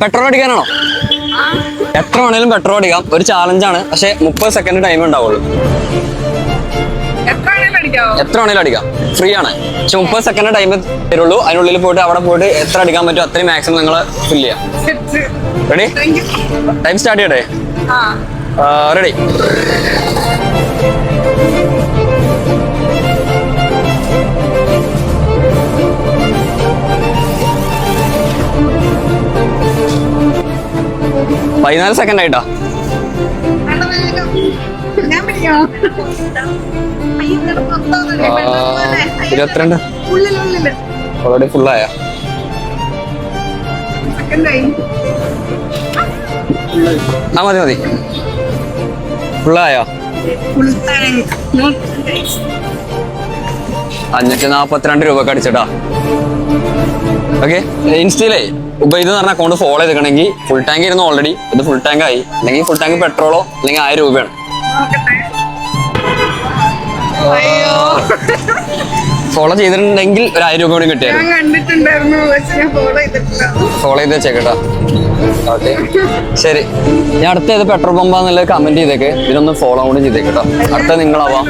Petrol അടിക്കാനാണോ? എത്ര വേണേലും petrol അടിക്കാം. ഒരു ചാലഞ്ചാണ് പക്ഷെ മുപ്പത് സെക്കൻഡ് ടൈം ഉണ്ടാവുള്ളൂ. എത്ര വേണേലും അടിക്കാം. ഫ്രീ ആണ്. പക്ഷെ മുപ്പത് സെക്കൻഡ് ടൈം തരുള്ളൂ. അതിനുള്ളിൽ പോയിട്ട് അവിടെ പോയിട്ട് എത്ര അടിക്കാൻ പറ്റും അത്രയും മാക്സിമം നിങ്ങൾ ഫിൽ ചെയ്യാം. റെഡി ടൈം സ്റ്റാർട്ട് ചെയ്യട്ടെ? റെഡി പതിനാല് സെക്കൻഡ് ആയിട്ടോ ഇരുപത്തിരണ്ട്. ഓൾറെഡി ഫുള്ളായ. ആ മതി മതി ഫുള്ളായോ. അഞ്ഞൂറ്റി നാപ്പത്തിരണ്ട് രൂപക്ക് കടിച്ചിട്ടാ ഓക്കെ ഇൻസ്റ്റയിലേ ഇപ്പൊ ഇത് പറഞ്ഞ അക്കൗണ്ട് ഫോളോ ചെയ്തിരിക്കണമെങ്കിൽ ഫുൾ ടാങ്ക് ഇരുന്നു ഓൾറെഡി ഇത് ഫുൾ ടാങ്ക് ആയി. അല്ലെങ്കിൽ ഫുൾ ടാങ്ക് പെട്രോളോ അല്ലെങ്കിൽ ആയിരം രൂപയാണ്. ഫോളോ ചെയ്തിട്ടുണ്ടെങ്കിൽ ഒരു ആയിരം രൂപ കൂടി കിട്ടിയായിരുന്നു. ചെയ്തിട്ടില്ല. ഫോളോ ചെയ്ത് വെച്ചേക്കട്ടാ. ഓക്കെ ശരി. ഞാൻ അടുത്ത ഏത് പെട്രോൾ പമ്പാന്നുള്ളത് കമന്റ് ചെയ്തേക്ക്. ഇതിനൊന്ന് ഫോളോ കൂടി ചെയ്തേക്കട്ടോ. അടുത്ത നിങ്ങളാവാം.